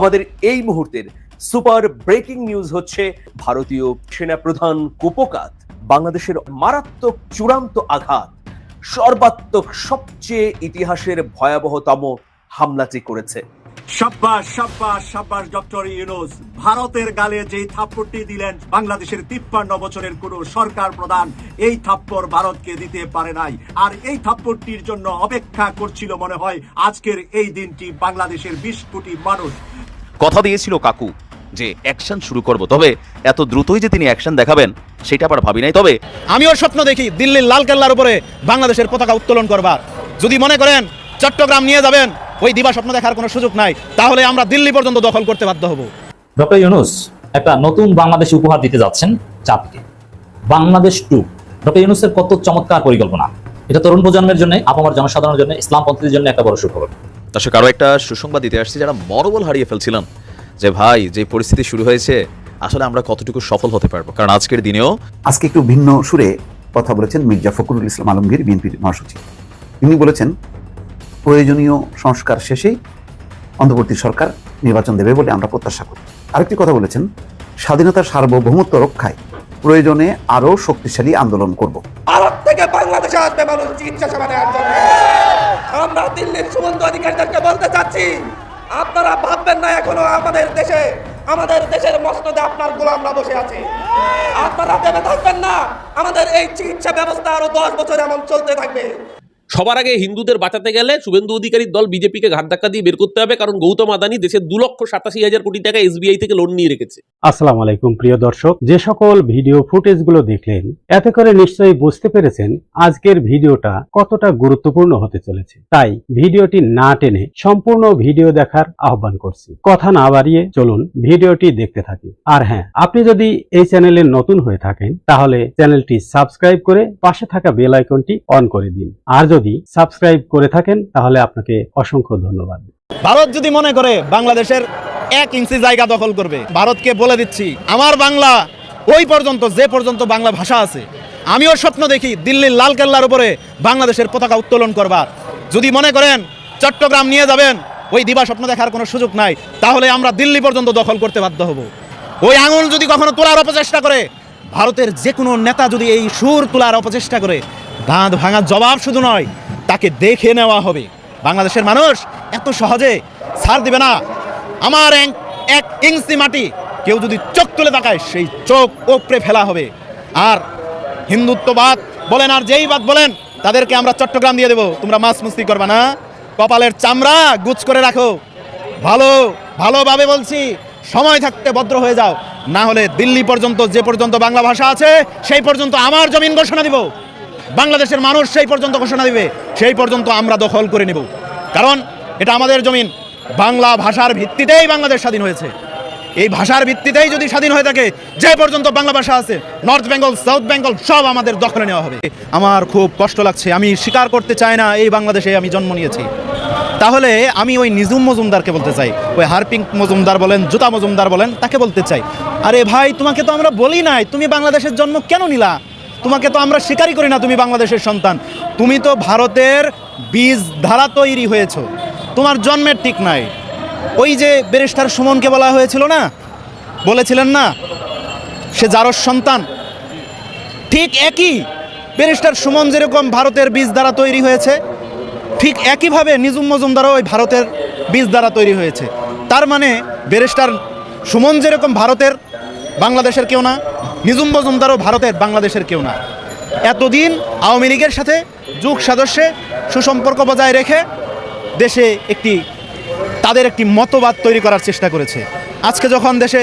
আমাদের এই মুহূর্তের সুপার ব্রেকিং নিউজ হচ্ছে ভারতীয় সেনাপ্রধান কুপকাত, বাংলাদেশের মারাত্মক চূড়ান্ত আঘাত, সর্বাত্মক সবচেয়ে ইতিহাসের ভয়াবহতম হামলাটি করেছে। সাব্বাস সাব্বাস সাব্বাস, ডক্টর ইউনুস, ভারতের গালে থাপ্পড়টি দিলেন, বাংলাদেশের তিপ্পান্ন বছরের কোন সরকার প্রধান এই থাপ্পড় ভারতকে দিতে পারে নাই। আর এই থাপ্পড়টির জন্য অপেক্ষা করছিল মনে হয় আজকের এই দিনটি বাংলাদেশের বিশ কোটি মানুষ। কথা দিয়েছিল কাকু যে অ্যাকশন শুরু করব। তবে এত দ্রুতই যে তিনি অ্যাকশন দেখাবেন সেটা আবার ভাবি নাই। তবে আমিও স্বপ্ন দেখি দিল্লির লাল কেল্লার উপরে বাংলাদেশের পতাকা উত্তোলন করবার। যদি মনে করেন চট্টগ্রাম নিয়ে যাবেন ওই দিবা স্বপ্ন দেখার কোনো সুযোগ নাই তাহলে আমরা দিল্লি পর্যন্ত দখল করতে বাধ্য হব। ডক্টর ইউনুস একটা নতুন বাংলাদেশ উপহার দিতে যাচ্ছেন চাঁদকে। বাংলাদেশ টু। ডক্টর ইউনুসের কত চমৎকার পরিকল্পনা। এটা তরুণ প্রজন্মের জন্য আপামর জনসাধারণের জন্য ইসলাম ইসলামপন্থীদের জন্য একটা বড় সুখবর। দর্শক আরও একটা সুসংবাদ দিতে আসছি, যারা মনোবল হারিয়ে ফেলছিলাম, যে ভাই, যে পরিস্থিতি শুরু হয়েছে, আসলে আমরা কতটুকু সফল হতে পারব? কারণ আজকের দিনেও আজকে একটু ভিন্ন সুরে কথা বলেছেন মির্জা ফখরুল ইসলাম আলমগীর, বিএনপির মহাসচিব। তিনি বলেছেন, প্রয়োজনীয় সংস্কার শেষেই অন্তর্বর্তী সরকার নির্বাচন দেবে বলে আমরা প্রত্যাশা করি। আরেকটি কথা বলেছেন, স্বাধীনতার সার্বভৌমত্ব রক্ষায় প্রয়োজনে আরও শক্তিশালী আন্দোলন করব। ভারত থেকে বাংলাদেশে আসবে মানুষ চিকিৎসা সেবা নেওয়ার জন্য। আমরা দিল্লির সুবন্ধ অধিকারীদেরকে বলতে চাচ্ছি, আপনারা ভাববেন না এখনও আমাদের দেশে, আমাদের দেশের মসনদে আপনার গোলামরা বসে আছে। আপনারা ভেবে থাকবেন না, আমাদের এই চিকিৎসা ব্যবস্থা আরও দশ বছর এমন চলতে থাকবে। সবার আগে হিন্দুদের বাঁচাতে গেলে শুভেন্দু অধিকারীর দল বিজেপিকে ঘাট ধাক্কা দিয়ে বের করতে হবে, কারণ গৌতম আদানি দেশের দু লক্ষ সাতাশি হাজার কোটি টাকা এসবিআই থেকে লোন নিয়ে রেখেছে। আসসালাম আলাইকুম, প্রিয় দর্শক। যে সকল ভিডিও ফুটেজগুলো দেখলেন, এতে করে নিশ্চয়ই বুঝতে পেরেছেন আজকের ভিডিওটা কতটা গুরুত্বপূর্ণ হতে চলেছে। তাই ভিডিওটি না টেনে সম্পূর্ণ ভিডিও দেখার আহ্বান করছি। কথা না বাড়িয়ে চলুন ভিডিওটি দেখতে থাকি। আর হ্যাঁ আপনি যদি এই চ্যানেলে নতুন হয়ে থাকেন, তাহলে চ্যানেলটি সাবস্ক্রাইব করে পাশে থাকা বেল আইকনটি অন করে দিন। আর যদি সাবস্ক্রাইব করে থাকেন, তাহলে আপনাকে অসংখ্য ধন্যবাদ। ভারত যদি মনে করে বাংলাদেশের এক ইঞ্চি জায়গা দখল করবে, ভারতকে বলে দিচ্ছি, আমার বাংলা ওই পর্যন্ত, যে পর্যন্ত বাংলা ভাষা আছে, আমিও স্বপ্ন দেখি দিল্লির লাল কেল্লার উপরে বাংলাদেশের পতাকা উত্তোলন করবার। যদি মনে করেন চট্টগ্রাম নিয়ে যাবেন, ওই দিবা স্বপ্ন দেখার কোনো সুযোগ নাই, তাহলে আমরা দিল্লি পর্যন্ত দখল করতে বাধ্য হব। ওই আঙুল যদি কখনো তোলার অপচেষ্টা করে, ভারতের যে কোনো নেতা যদি এই সুর তোলার অপচেষ্টা করে দাঁত ভাঙার জবাব শুধু নয়, তাকে দেখে নেওয়া হবে। বাংলাদেশের মানুষ এত সহজে ছাড় দিবে না। আমার এক- ইঞ্চি মাটি, কেউ যদি চোখ তুলে তাকায়, সেই চোখ ওপরে ফেলা হবে। আর হিন্দুত্ববাদ বলেন আর যেই বাদ বলেন, তাদেরকে আমরা চট্টগ্রাম দিয়ে দেবো। তোমরা মাছ মুস্তি করবা না। কপালের চামড়া গুছ করে রাখো। ভালো, ভালোভাবে বলছি, সময় থাকতে ভদ্র হয়ে যাও। না হলে দিল্লি পর্যন্ত, যে পর্যন্ত বাংলা ভাষা আছে, সেই পর্যন্ত আমার জমিন ঘোষণা দিব। বাংলাদেশের মানুষ সেই পর্যন্ত ঘোষণা দিবে, সেই পর্যন্ত আমরা দখল করে নেব। কারণ এটা আমাদের জমিন। বাংলা ভাষার ভিত্তিতেই বাংলাদেশ স্বাধীন হয়েছে। এই ভাষার ভিত্তিতেই যদি স্বাধীন হয়ে থাকে, যে পর্যন্ত বাংলা ভাষা আছে, নর্থ বেঙ্গল, সাউথ বেঙ্গল, সব আমাদের দখলে নেওয়া হবে। আমার খুব কষ্ট লাগছে, আমি স্বীকার করতে চাই না এই বাংলাদেশে আমি জন্ম নিয়েছি। তাহলে আমি ওই নিজুম মজুমদারকে বলতে চাই, ওই হারপিং মজুমদার বলেন, জুতা মজুমদার বলেন, তাকে বলতে চাই, আরে ভাই, তোমাকে তো আমরা বলি নাই, তুমি বাংলাদেশের জন্ম কেন নিলা? তোমাকে তো আমরা স্বীকারই করি না তুমি বাংলাদেশের সন্তান। তুমি তো ভারতের বীজ ধারা তৈরি হয়েছ। তোমার জন্মের ঠিক নাই। ওই যে ব্যারিস্টার সুমনকে বলা হয়েছিল না? বলেছিলেন না? সে যারর সন্তান। ঠিক একই ব্যারিস্টার সুমন যেরকম ভারতের বীজ দ্বারা তৈরি হয়েছে, ঠিক একইভাবে নিজুম মজুমদারও ওই ভারতের বীজ দ্বারা তৈরি হয়েছে। তার মানে ব্যারিস্টার সুমন যেরকম ভারতের, বাংলাদেশের কেউ না নিজুম মজুমদারও ভারতের, বাংলাদেশের কেউ না। এতদিন আওয়ামী লীগের সাথে যুগ সদস্যে সুসম্পর্ক বজায় রেখে দেশে একটি, তাদের একটি মতবাদ তৈরি করার চেষ্টা করেছে। আজকে যখন দেশে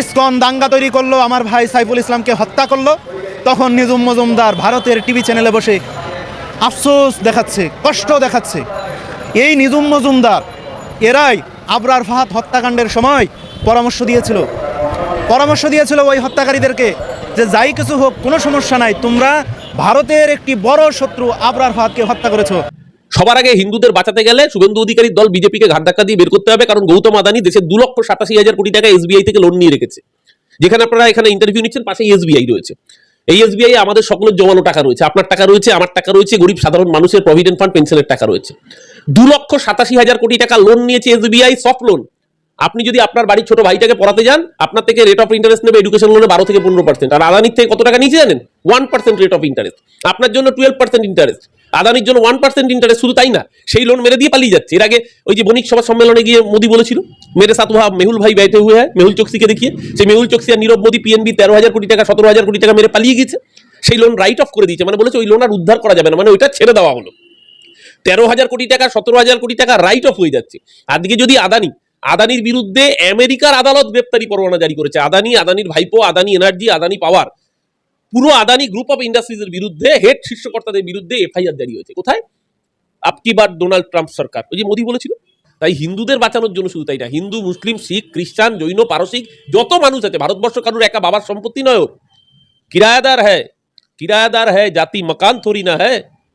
ইসকন দাঙ্গা তৈরি করল, আমার ভাই সাইফুল ইসলামকে হত্যা করল, তখন নিজুম মজুমদার ভারতের টিভি চ্যানেলে বসে আফসোস দেখাচ্ছে, কষ্ট দেখাচ্ছে। এই নিজুম মজুমদার এরাই আবরার ফাহাদ হত্যাকাণ্ডের সময় পরামর্শ দিয়েছিল। পরামর্শ দিয়েছিল ওই হত্যাকারীদেরকে যে যাই কিছু হোক, কোনো সমস্যা নাই, তোমরা ভারতের একটি বড় শত্রু আবরার ফাহাদকে হত্যা করেছ। সবার আগে হিন্দুদের বাঁচাতে গেলে শুভেন্দু অধিকারীর দল বিজেপিকে ঘাট ধাক্কা দিয়ে বের করতে হবে, কারণ গৌতম আদানি দেশের দু লক্ষ সাতাশি হাজার কোটি টাকা এসবিআই থেকে লোন নিয়ে রেখেছে। যেখানে আপনারা এখানে ইন্টারভিউ নিচ্ছেন, পাশে এসবিআই রয়েছে। এই এসবিআই আমাদের সকলের জমানো টাকা রয়েছে, আপনার টাকা রয়েছে, আমার টাকা রয়েছে, গরিব সাধারণ মানুষের প্রভিডেন্ট ফান্ড পেনশনের টাকা রয়েছে। দু লক্ষ সাতাশি হাজার কোটি টাকা লোন নিয়েছে এসবিআই সফট লোন আপনি যদি আপনার বাড়ির ছোট ভাইটাকে পড়াতে যান, আপনার থেকে রেট অফ ইন্টারেস্ট নেবে এডুকেশন লোনে বারো থেকে পনেরো পার্সেন্ট আর আদানির থেকে কত টাকা নিচে জানেন? One percent rate of interest আপনার জন্য টুয়েলভ পার্সেন্ট ইন্টারেস্ট আদানির জন্য ওয়ান পার্সেন্ট ইন্টারেস্ট শুধু তাই না, সেই লোন মেরে দিয়ে পালিয়ে যাচ্ছে। এর আগে ওই যে বণিক সভা সম্মেলনে গিয়ে মোদী বলেছিল, মেরে সাতুহা মেহুল ভাই ব্যয়তে হুয়ে হয় মেহুল চোকসিকে দেখিয়ে। সেই মেহুল চোকসি আর নীরব মোদী পিএনবি তেরো হাজার কোটি টাকা, সতেরো হাজার কোটি টাকা মেরে পালিয়ে গেছে সেই লোন রাইট অফ করে দিয়েছে। মানে বলেছে, ওই লোন আর উদ্ধার করা যাবে না। মানে ওইটা ছেড়ে দেওয়া হলো। তেরো হাজার কোটি টাকা, সতেরো হাজার কোটি টাকা রাইট অফ হয়ে যাচ্ছে। আজকে যদি আদানি আদানির বিরুদ্ধে আমেরিকার আদালত গ্রেপ্তারি পরোয়ানা জারি করেছে আদানি আদানির ভাইপো আদানি এনার্জি আদানি পাওয়ার পুরো আদানি গ্রুপ অফ ইন্ডাস্ট্রিজের বিরুদ্ধে হেড শীর্ষকর্তাদের বিরুদ্ধে এফআইআর জারি হয়েছে কোথায় আপকি বার ডোনাল্ড ট্রাম্প সরকার ওই যে মোদি বলেছিল তাই হিন্দুদের বাঁচানোর জন্য শুধু তাই না হিন্দু মুসলিম শিখ খ্রিস্টান জৈন পারসিক যত মানুষ আছে ভারতবর্ষ কারুর একা বাবার সম্পত্তি নয় ওর किरायादार है किरायादार है जाति मकान थोड़ी ना है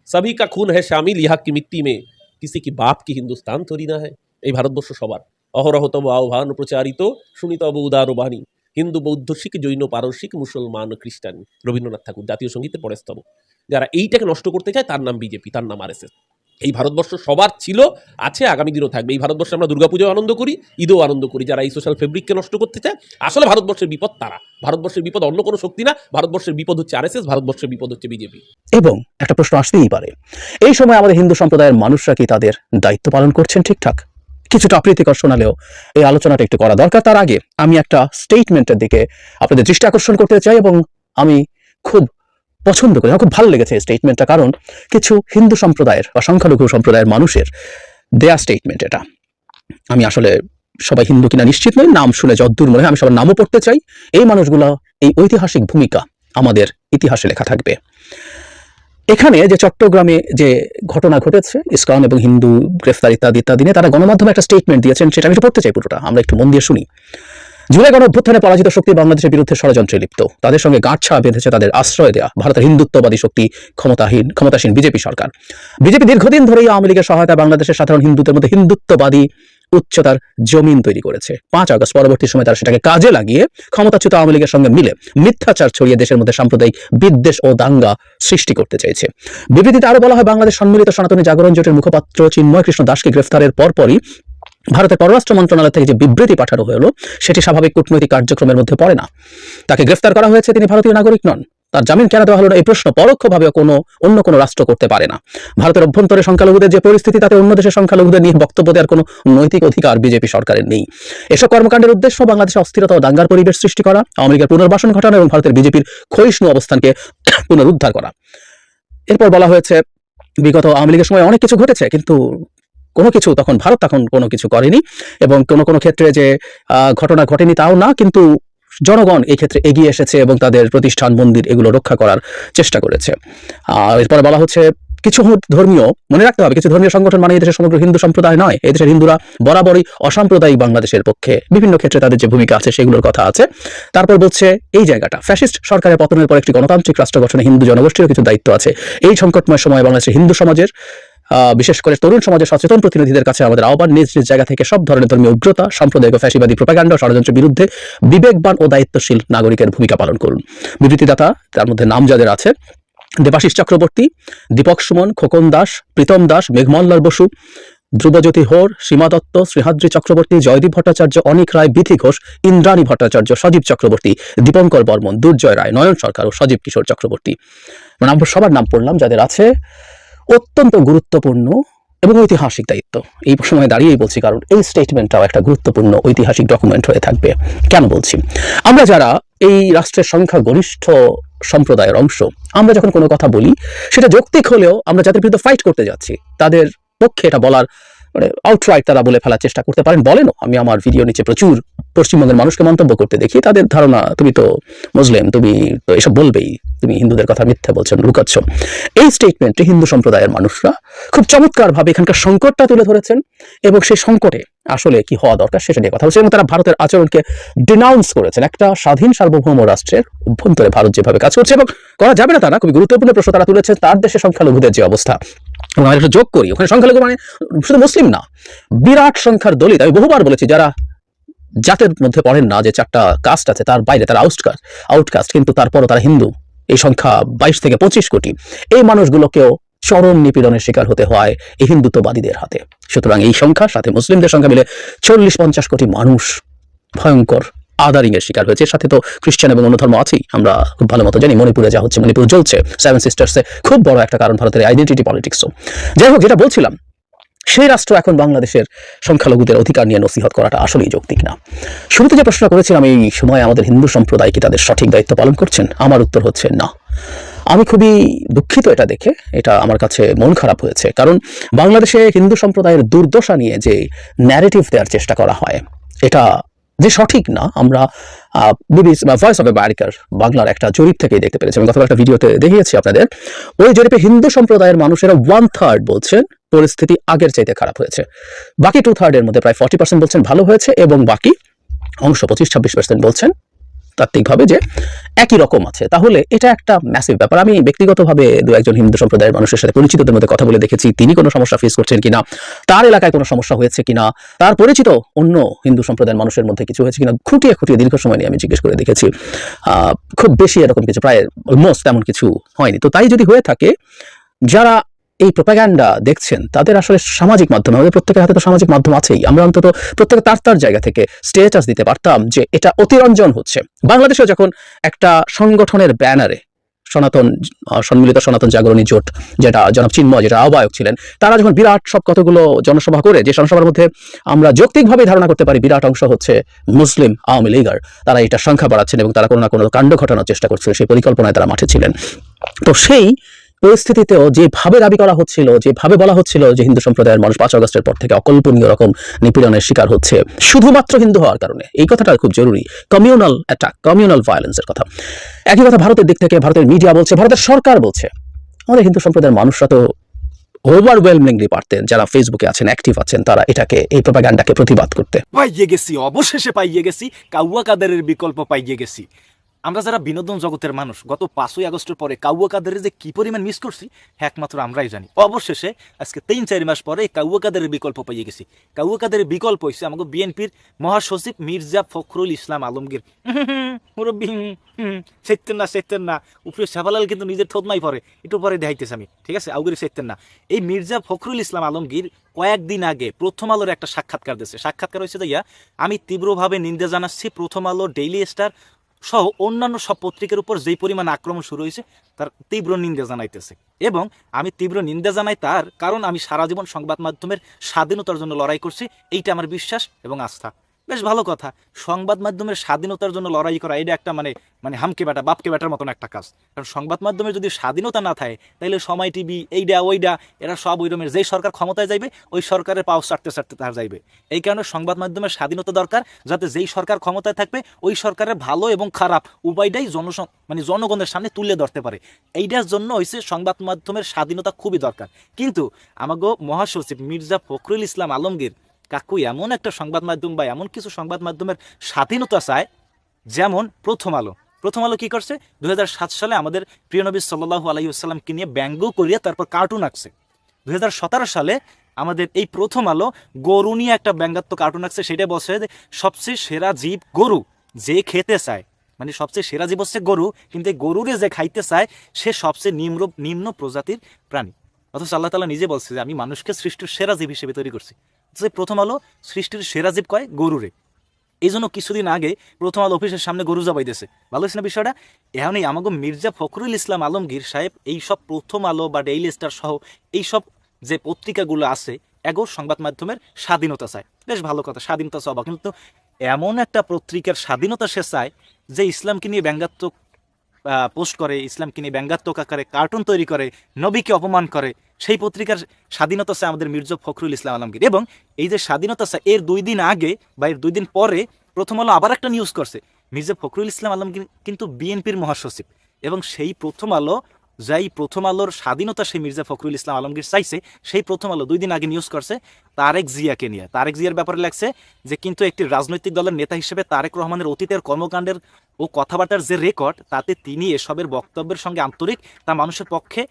सभी का खून है शामिल यहाँ की मिट्टी में किसी की बाप की हिंदुस्तान थोड़ी ना है এই ভারতবর্ষ সবার অহরহ তব আহ্বান প্রচারিত শুনিতব উদার বাণী হিন্দু, বৌদ্ধ, শিখ, জৈন, পারসিক, মুসলমান, খ্রিস্টান, রবীন্দ্রনাথ ঠাকুর জাতীয় সঙ্গীতে পরেস্তব যারা এইটাকে নষ্ট করতে চায়, তার নাম বিজেপি, তার নাম আরএসএস। এই ভারতবর্ষ সবার ছিল, আছে, আগামী দিনও থাকবে। এই ভারতবর্ষে আমরা দুর্গাপুজো আনন্দ করি, ঈদও আনন্দ করি। যারা এই সোশ্যাল ফেব্রিককে নষ্ট করতে চায়, আসলে ভারতবর্ষের বিপদ তারা। ভারতবর্ষের বিপদ অন্য কোনো শক্তি না, ভারতবর্ষের বিপদ হচ্ছে আরএসএস, ভারতবর্ষের বিপদ হচ্ছে বিজেপি। এবং একটা প্রশ্ন আসতেই পারে, এই সময় আমাদের হিন্দু সম্প্রদায়ের মানুষরা কি তাদের দায়িত্ব পালন করছেন ঠিকঠাক? কিছুটা অপ্রীতিকর শোনালেও এই আলোচনাটা একটু করা দরকার। তার আগে আমি একটা স্টেটমেন্টের দিকে আপনাদের দৃষ্টি আকর্ষণ করতে চাই এবং আমি খুব পছন্দ করি, আমার খুব ভালো লেগেছে এই স্টেটমেন্টটা কারণ কিছু হিন্দু সম্প্রদায়ের বা সংখ্যালঘু সম্প্রদায়ের মানুষের দেয়া স্টেটমেন্ট এটা। আমি আসলে সবাই হিন্দু কিনা নিশ্চিত নই, নাম শুনে যদ্দূর মনে হয় আমি সবার নামও পড়তে চাই। এই মানুষগুলো এই ঐতিহাসিক ভূমিকা আমাদের ইতিহাসে লেখা থাকবে। এখানে যে চট্টগ্রামে যে ঘটনা ঘটেছে, ইসকন এবং হিন্দু গ্রেফতার ইত্যাদি ইত্যাদি নিয়ে তারা গণমাধ্যমে একটা স্টেটমেন্ট দিয়েছেন, সেটা আমি একটু পড়তে চাই পুরোটা, আমরা একটু মন দিয়ে শুনি। জুলাই গণ অভ্যুত্থানে পরাজিত শক্তি বাংলাদেশের বিরুদ্ধে ষড়যন্ত্রে লিপ্ত। তাদের সঙ্গে গাঁটছা বেঁধেছে তাদের আশ্রয় দেয়া ভারতের হিন্দুত্ববাদী শক্তি ক্ষমতাহীন, ক্ষমতাসীন বিজেপি সরকার। বিজেপি দীর্ঘদিন ধরেই আওয়ামী লীগের সহায়তায় বাংলাদেশের সাধারণ হিন্দুদের মধ্যে হিন্দুত্ববাদী উচ্চতার জমিন তৈরি করেছে। পাঁচ আগস্ট পরবর্তী সময় তারা সেটাকে কাজে লাগিয়ে ক্ষমতাচ্যুত আওয়ামী লীগের সঙ্গে মিলে মিথ্যাচার ছড়িয়ে দেশের মধ্যে সাম্প্রদায়িক বিদ্বেষ ও দাঙ্গা সৃষ্টি করতে চাইছে। বিবৃতিতে আরও বলা হয়, বাংলাদেশ সম্মিলিত সনাতনী জাগরণ জোটের মুখপাত্র চিন্ময় কৃষ্ণ দাসকে গ্রেফতারের পরপরই ভারতের পররাষ্ট্র মন্ত্রণালয় থেকে যে বিবৃতি পাঠানো হলো, সেটি স্বাভাবিক কূটনৈতিক কার্যক্রমের মধ্যে পড়ে না। তাকে গ্রেফতার করা হয়েছে তিনি ভারতীয় নাগরিক নন। তার জামিন কেন দেওয়া হলো না, এই প্রশ্ন পরোক্ষভাবে কোনো, অন্য কোনো রাষ্ট্র করতে পারে না। ভারতের অভ্যন্তরে সংখ্যালঘুদের যে পরিস্থিতি, তাতে অন্য দেশের সংখ্যালঘুদের নিয়ে বক্তব্য দেওয়ার কোনো নৈতিক অধিকার বিজেপি সরকারের নেই। এসব কর্মকাণ্ডের উদ্দেশ্য বাংলাদেশে অস্থিরতা ও দাঙ্গার পরিবেশ সৃষ্টি করা লীগের পুনর্বাসন ঘটানো এবং ভারতের বিজেপির ক্ষয়িষ্ণু অবস্থানকে পুনরুদ্ধার করা। এরপর বলা হয়েছে, বিগত আওয়ামী লীগের সময় অনেক কিছু ঘটেছে, কিন্তু কোনো কিছু তখন, ভারত তখন কোনো কিছু করেনি এবং কোনো কোনো ক্ষেত্রে যে ঘটনা ঘটেনি তাও না, কিন্তু জনগণ এই ক্ষেত্রে এগিয়ে এসেছে এবং তাদের প্রতিষ্ঠান, মন্দির এগুলো রক্ষা করার চেষ্টা করেছে। আর এরপরে বলা হচ্ছে, কিছু ধর্মীয়, মনে রাখতে হবে, কিছু ধর্মীয় সংগঠন মানে এই দেশের সমগ্র হিন্দু সম্প্রদায় নয়, এই দেশের হিন্দুরা বরাবরই অসাম্প্রদায়িক বাংলাদেশের পক্ষে। বিভিন্ন ক্ষেত্রে তাদের যে ভূমিকা আছে সেগুলোর কথা আছে। তারপর বলছে, এই জায়গাটা, ফ্যাসিস্ট সরকারের পতনের পর একটি গণতান্ত্রিক রাষ্ট্র গঠনে হিন্দু জনগোষ্ঠীরও কিছু দায়িত্ব আছে। এই সংকটময় সময় বাংলাদেশের হিন্দু সমাজের বিশেষ করে তরুণ সমাজের সচেতন প্রতিনিধিদের কাছে আমাদের আহ্বান, নিজ নিজ জায়গা থেকে সব ধরনের ধর্মীয় উগ্রতা, সাম্প্রদায়িক ফ্যাসিবাদী প্রোপাগান্ডা ষড়যন্ত্রের বিরুদ্ধে বিবেকবান ও দায়িত্বশীল নাগরিকের ভূমিকা পালন করুন। বিবৃতিদাতা, তার মধ্যে নাম যাদের আছে, দেবাশিস চক্রবর্তী, দীপক সুমন, খোকন দাস, প্রীতম দাস, মেঘমল্লার বসু, ধ্রুবজ্যোতি হোর, সীমা দত্ত শ্রীহাদ্রি চক্রবর্তী, জয়দীপ ভট্টাচার্য, অনিক রায়, বিথি ঘোষ, ইন্দ্রাণী ভট্টাচার্য, সজীব চক্রবর্তী, দীপঙ্কর বর্মন, দুর্জয় রায়, নয়ন সরকার ও সজীব কিশোর চক্রবর্তী। আমরা সবার নাম পড়লাম, যাদের আছে অত্যন্ত গুরুত্বপূর্ণ এবং ঐতিহাসিক দায়িত্ব। এই সময় দাঁড়িয়েই বলছি কারণ এই স্টেটমেন্টটাও একটা গুরুত্বপূর্ণ ঐতিহাসিক ডকুমেন্ট হয়ে থাকবে। কেন বলছি? আমরা যারা এই রাষ্ট্রের সংখ্যা গরিষ্ঠ সম্প্রদায়ের অংশ, আমরা যখন কোনো কথা বলি, সেটা যৌক্তিক হলেও আমরা যাদের বিরুদ্ধে ফাইট করতে যাচ্ছি, তাদের পক্ষে এটা বলার মানে আউটরাইট তারা বলে ফেলার চেষ্টা করতে পারেন। বলেনও, আমি আমার ভিডিও নিচে প্রচুর পশ্চিমবঙ্গের মানুষকে মন্তব্য করতে দেখি, তাদের ধারণা, তুমি তো মুসলিম, তুমি তো এসব বলবেই, তুমি হিন্দুদের কথা মিথ্যা বলছো, লুকাচ্ছ। এই স্টেটমেন্টে হিন্দু সম্প্রদায়ের মানুষরা খুব চমৎকারভাবে এখানকার সংকটটা তুলে ধরেছেন এবং সেই সংকটে আসলে কি হওয়া দরকার সেটা নিয়ে কথা বলছে এবং তারা ভারতের আচরণকে ডিনাউন্স করেছেন। একটা স্বাধীন সার্বভৌম রাষ্ট্রের অভ্যন্তরে ভারত যেভাবে কাজ করছে এবং করা যাবে না তারা খুবই গুরুত্বপূর্ণ প্রশ্ন তারা তুলেছে তার দেশে সংখ্যালঘুদের যে অবস্থা। এবং আমি একটা যোগ করি, ওখানে সংখ্যালঘু মানে শুধু মুসলিম না, বিরাট সংখ্যার দলিত, আমি বহুবার বলেছি, যারা জাতের মধ্যে পড়েন না যে চারটা কাস্ট আছে, তার বাইরে তারা আউটকাস্ট আউটকাস্ট কিন্তু তারপরও তারা হিন্দু। এই সংখ্যা বাইশ থেকে পঁচিশ কোটি। এই মানুষগুলোকেও চরম নিপীড়নের শিকার হতে হয় এই হিন্দুত্ববাদীদের হাতে। সুতরাং এই সংখ্যার সাথে মুসলিমদের সংখ্যা মিলে চল্লিশ পঞ্চাশ কোটি মানুষ ভয়ঙ্কর আদারিং এর শিকার হয়েছে। এর সাথে তো খ্রিস্টান এবং অন্য ধর্ম আছেই। আমরা খুব ভালো মতো জানি, মণিপুরে যা হচ্ছে, মণিপুর জ্বলছে। সেভেন সিস্টার্সে খুব বড় একটা কারণ ভারতের আইডেন্টিটি পলিটিক্সও যাই হোক, যেটা বলছিলাম সেই রাষ্ট্র এখন বাংলাদেশের সংখ্যালঘুদের অধিকার নিয়ে নসিহত করাটা আসলেই যৌক্তিক না। শুরুতে যে প্রশ্ন করেছিলাম, এই সময় আমাদের হিন্দু সম্প্রদায় কি তাদের সঠিক দায়িত্ব পালন করছেন? আমার উত্তর হচ্ছে না। আমি খুবই দুঃখিত এটা দেখে, এটা আমার কাছে মন খারাপ হয়েছে। কারণ বাংলাদেশে হিন্দু সম্প্রদায়ের দুর্দশা নিয়ে যে ন্যারেটিভ দেওয়ার চেষ্টা করা হয়, এটা যে সঠিক না, আমরা বিবিসি বা ভয়েস অফ আমেরিকার বাংলার একটা জরিপ থেকেই দেখতে পেরেছি। আমি গতকাল একটা ভিডিওতে দেখিয়েছি আপনাদের। ওই জরিপে হিন্দু সম্প্রদায়ের মানুষেরা ওয়ান থার্ড বলছেন পরিস্থিতি আগের চাইতে খারাপ হয়েছে। বাকি টু থার্ডের মধ্যে প্রায় ফর্টি পার্সেন্ট বলছেন ভালো হয়েছে এবং বাকি অংশ পঁচিশ, ছাব্বিশ পার্সেন্ট বলছেন তাত্ত্বিকভাবে যে একই রকম আছে। তাহলে এটা একটা ম্যাসিভ ব্যাপার। আমি ব্যক্তিগতভাবে দু একজন হিন্দু সম্প্রদায়ের মানুষের সাথে পরিচিতদের মধ্যে কথা বলে দেখেছি, তিনি কোনো সমস্যা ফেস করছেন কিনা, তার এলাকায় কোনো সমস্যা হয়েছে কিনা, তার পরিচিত অন্য হিন্দু সম্প্রদায়ের মানুষের মধ্যে কিছু হয়েছে কিনা, খুঁটিয়ে খুঁটিয়ে দীর্ঘ সময় নিয়ে আমি জিজ্ঞেস করে দেখেছি। খুব বেশি এরকম কিছু, প্রায় অলমোস্ট তেমন কিছু হয়নি। তো তাই যদি হয়ে থাকে, যারা এই প্রোপাগ্যান্ডা দেখছেন, তাদের আসলে সামাজিক মাধ্যম, আমাদের প্রত্যেকের হাতে তো সামাজিক মাধ্যম আছেই। আমরা অন্তত প্রত্যেকে তার তার জায়গা থেকে স্টেটাস দিতে পারতাম যে এটা অতিরঞ্জন হচ্ছে। বাংলাদেশেও যখন একটা সংগঠনের ব্যানারে সনাতন সম্মিলিত সনাতন জাগরণী জোট, যেটা জনাব চিন্ময়, যেটা আহ্বায়ক ছিলেন, তারা যখন বিরাট সব কতগুলো জনসভা করে, যে জনসভার মধ্যে আমরা যৌক্তিকভাবে ধারণা করতে পারি বিরাট অংশ হচ্ছে মুসলিম আওয়ামী লীগার, তারা এটা সংখ্যা বাড়াচ্ছেন এবং তারা কোনো না কোনো কাণ্ড ঘটানোর চেষ্টা করছিল সেই পরিকল্পনায় তারা মাঠে ছিলেন। তো সেই পরিস্থিতিতেও যেভাবে দাবি করা হচ্ছিল, যেভাবে বলা হচ্ছিল যে হিন্দু সম্প্রদায়ের মানুষ পাঁচ আগস্টের পর থেকে অকল্পনীয় রকম নিপীড়নের শিকার হচ্ছে, শুধুমাত্র হিন্দু হওয়ার কারণে। এই কথাটা খুব জরুরি। কমিউনাল অ্যাটাক কমিউনাল ভায়োলেন্সের কথা। একই কথা ভারতের দিক থেকে, ভারতের মিডিয়া বলছে, ভারতের সরকার বলছে, আমাদের হিন্দু সম্প্রদায়ের মানুষরা তো ওভারওয়েলমিংলি পারতেন, যারা ফেসবুকে আছেন অ্যাক্টিভ আছেন, তারা এটাকে, এই প্রপাগান্ডাকে প্রতিবাদ করতে। পাইয়ে গেছি, অবশেষে পাইয়ে গেছি কাউয়া কাদারের বিকল্প পাইয়ে গেছি। আমরা যারা বিনোদন জগতের মানুষ, গত পাঁচই আগস্টের পরে কাউয়া কাদারের যে কি পরিমাণ মিস করছি, একমাত্র আমরাই জানি। অবশেষে আজকে তিন চার মাস পরে কাউয়া কাদারের বিকল্প পাইয়ে গেছি। কাউয়া কাদারের বিকল্প হয়েছে আমাকে বিএনপির মহাসচিব মির্জা ফখরুল ইসলাম আলমগীর। মুরব্বী সেতেন না সেতেন না। উপরে শাহবালাল কিন্তু নিজের থতমাই পরে একটু পরে দেখাইতেছে আমি, ঠিক আছে? আউগিরি সেতেন না। এই মির্জা ফখরুল ইসলাম আলমগীর কয়েকদিন আগে প্রথম আলোর একটা সাক্ষাৎকার দিয়েছে। সাক্ষাৎকার হয়েছে যাইয়া আমি তীব্রভাবে নিন্দা জানাচ্ছি প্রথম আলো, ডেইলি স্টার সহ অন্যান্য সব পত্রিকার উপর যেই পরিমাণ আক্রমণ শুরু হয়েছে, তার তীব্র নিন্দা জানাইতেছে। এবং আমি তীব্র নিন্দা জানাই তার কারণ আমি সারা জীবন সংবাদ মাধ্যমের স্বাধীনতার জন্য লড়াই করছি, এইটা আমার বিশ্বাস এবং আস্থা। বেশ ভালো কথা। সংবাদ মাধ্যমের স্বাধীনতার জন্য লড়াই করা, এটা একটা মানে মানে হামকে বেটা বাপকে বেটার মতন একটা কাজ। কারণ সংবাদ মাধ্যমে যদি স্বাধীনতা না থাকে, তাহলে সময় টিভি, এইডা, ওইডা, এরা সব ওই রকমের, যেই সরকার ক্ষমতায় যাইবে, ওই সরকারের পাও চাটতে চাটতে তার যাইবে। এই কারণে সংবাদ মাধ্যমের স্বাধীনতা দরকার, যাতে যেই সরকার ক্ষমতায় থাকবে, ওই সরকারের ভালো এবং খারাপ উভয়টাই জনস মানে জনগণের সামনে তুলে ধরতে পারে। এইটার জন্য হয়েছে সংবাদ মাধ্যমের স্বাধীনতা খুবই দরকার। কিন্তু আমাগো মহাসচিব মির্জা ফখরুল ইসলাম আলমগীর কাকু, এমন একটা সংবাদ মাধ্যম বা এমন কিছু সংবাদ মাধ্যমের স্বাধীনতা চায় যেমন প্রথম আলো। প্রথম আলো কি করছে? দুই হাজার সাত সালে আমাদের প্রিয় নবী সাল্লাহু নিয়ে ব্যঙ্গ করিয়া তারপর কার্টুন আঁকছে। দুই হাজার সতেরো সালে আমাদের এই প্রথম আলো গরু নিয়ে একটা ব্যঙ্গাত্মক কার্টুন আঁকছে, সেটা বলছে যে সবচেয়ে সেরা জীব গরু যে খেতে চায়। মানে সবচেয়ে সেরা জীব হচ্ছে গরু, কিন্তু এই গরুরে যে খাইতে চায়, সে সবচেয়ে নিম্ন নিম্ন প্রজাতির প্রাণী। অথচ আল্লাহ তালা নিজে বলছে যে আমি মানুষকে সৃষ্টির সেরা জীব হিসেবে তৈরি করছি। যে প্রথম আলো সৃষ্টির সেরা জীব কয় গরুরে। এই জন্য কিছুদিন আগে প্রথম আলো অফিসের সামনে গরু জবাইতেছে ভালো হয়েছে না বিষয়টা? এখনই আমাকে মির্জা ফখরুল ইসলাম আলমগীর সাহেব এইসব প্রথম আলো বা ডেইলি স্টার সহ এইসব যে পত্রিকাগুলো আছে, এগো সংবাদ মাধ্যমের স্বাধীনতা চায়। বেশ ভালো কথা, স্বাধীনতা চাওয়া কিন্তু এমন একটা পত্রিকার স্বাধীনতা সে চায় যে ইসলামকে নিয়ে ব্যঙ্গাত্মক পোস্ট করে, ইসলামকে নিয়ে ব্যঙ্গাত্মক আকারে কার্টুন তৈরি করে, নবীকে অপমান করে। সেই পত্রিকার স্বাধীনতা চায় আমাদের মির্জা ফখরুল ইসলাম আলমগীর। এবং এই যে স্বাধীনতা চায়, এর দুই দিন আগে বা এর দুই দিন পরে প্রথম আলো আবার একটা নিউজ করছে। মির্জা ফখরুল ইসলাম আলমগীর কিন্তু বিএনপির মহাসচিব। এবং সেই প্রথম আলো, যাই প্রথম আলোর স্বাধীনতা সেই মির্জা ফখরুল ইসলাম আলমগীর চাইছে, সেই প্রথম আলো দুই দিন আগে নিউজ করছে তারেক জিয়াকে নিয়ে। তারেক জিয়ার ব্যাপারে লাগছে যে, কিন্তু একটি রাজনৈতিক দলের নেতা হিসেবে তারেক রহমানের অতীতের কর্মকাণ্ডের ও কথাবার্তার যে রেকর্ড তাতে তিনি এসবের বক্তব্যের সঙ্গে আন্তরিক, তা মানুষের পক্ষে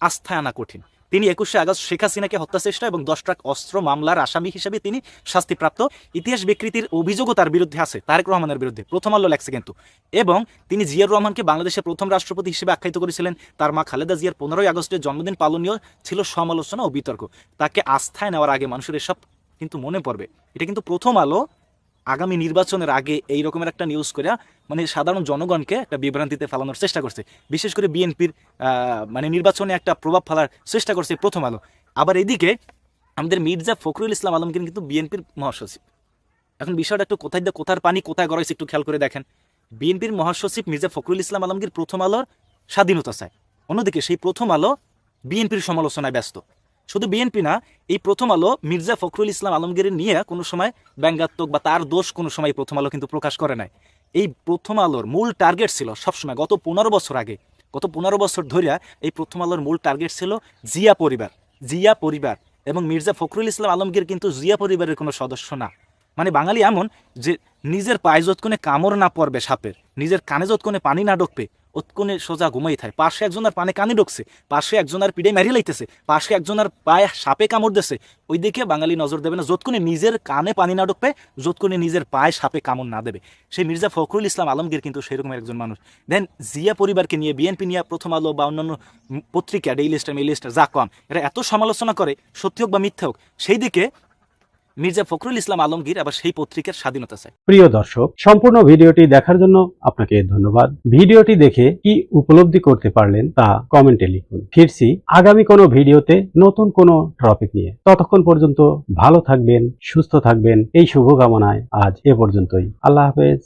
আস্থায় আনা কঠিন। তিনি একুশে আগস্ট শেখ হাসিনাকে হত্যা চেষ্টা এবং দশ ট্রাক অস্ত্র মামলার আসামি হিসেবে তিনি শাস্তিপ্রাপ্ত ইতিহাস বিকৃতির অভিযোগও তার বিরুদ্ধে আছে, তারেক রহমানের বিরুদ্ধে। প্রথম আলো লেখছে কিন্তু। এবং তিনি জিয়াউর রহমানকে বাংলাদেশের প্রথম রাষ্ট্রপতি হিসেবে আখ্যায়িত করেছিলেন। তার মা খালেদা জিয়ার পনেরোই আগস্টের জন্মদিন পালনীয় ছিল সমালোচনা ও বিতর্ক। তাকে আস্থায় নেওয়ার আগে মানুষের এসব কিন্তু মনে পড়বে। এটা কিন্তু প্রথম আলো আগামী নির্বাচনের আগে এই রকমের একটা নিউজ করে মানে সাধারণ জনগণকে একটা বিভ্রান্তিতে ফেলানোর চেষ্টা করছে। বিশেষ করে বিএনপির মানে নির্বাচনে একটা প্রভাব ফেলার চেষ্টা করছে প্রথম আলো। আবার এদিকে আমাদের মির্জা ফখরুল ইসলাম আলমগীর কিন্তু বিএনপির মহাসচিব। এখন বিষয়টা একটু কোথায় দিয়ে কোথার পানি, কোথায় গড়াইছে একটু খেয়াল করে দেখেন। বিএনপির মহাসচিব মির্জা ফখরুল ইসলাম আলমগীর প্রথম আলোর স্বাধীনতা চায়। অন্যদিকে সেই প্রথম আলো বিএনপির সমালোচনায় ব্যস্ত। শুধু বিএনপি না, এই প্রথম আলো মির্জা ফখরুল ইসলাম আলমগীরের নিয়ে কোনো সময় ব্যঙ্গাত্মক বা তার দোষ কোনো সময় প্রথম আলো কিন্তু প্রকাশ করে নাই। এই প্রথম আলোর মূল টার্গেট ছিল সবসময়, গত পনেরো বছর আগে, গত পনেরো বছর ধরিয়া এই প্রথম আলোর মূল টার্গেট ছিল জিয়া পরিবার জিয়া পরিবার এবং মির্জা ফখরুল ইসলাম আলমগীর কিন্তু জিয়া পরিবারের কোনো সদস্য না। মানে বাঙালি এমন যে নিজের পায়ে যতক্ষণে কামড় না পড়বে সাপের, নিজের কানে যতক্ষণে পানি না ঢুকবে অতক্ষণে সোজা ঘুমাই থাকে পাশে একজনের পানে কানে ঢুকছে, পাশে একজনের পিঠে মারি লাইতেছে, পাশে একজনের পায়ে সাপে কামড় দিচ্ছে ওই দিকে বাঙালি নজর দেবে না, যতক্ষণে নিজের কানে পানি না ঢুকবে, যতক্ষণে নিজের পায়ে সাপে কামড় না দেবে। সেই মির্জা ফখরুল ইসলাম আলমগীর কিন্তু সেরকম একজন মানুষ। দেন জিয়া পরিবারকে নিয়ে বিএনপি নিয়ে প্রথম আলো বা অন্যান্য পত্রিকা ডেইলি স্টার যা কম, এরা এত সমালোচনা করে, সত্যি হোক বা মিথ্যা হোক সেই দিকে মির্জা ফখরুল ইসলাম আলমগীর আবার সেই পত্রিকার স্বাধীনতা চায়। প্রিয় দর্শক, সম্পূর্ণ ভিডিওটি দেখার জন্য আপনাকে ধন্যবাদ। ভিডিওটি দেখে কি উপলব্ধি করতে পারলেন তা কমেন্টে লিখুন। ফিরছি আগামী কোনো ভিডিওতে নতুন কোনো টপিক নিয়ে। ততক্ষণ পর্যন্ত ভালো থাকবেন, সুস্থ থাকবেন। এই শুভকামনায় আজ এ পর্যন্তই। আল্লাহ হাফেজ।